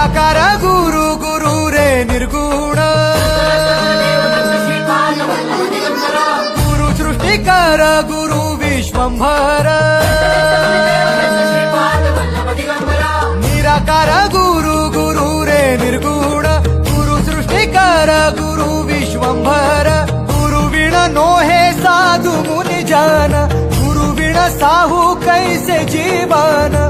निराकार गुरु गुरु रे निर्गुण गुरु सृष्टिकर गुरु विश्वंभर निराकार गुरु गुरु रे निर्गुण गुरु सृष्टिकर गुरु विश्वंभर गुरु विण नो हे साधु मुनि जन गुरु विण साहू कैसे जीवन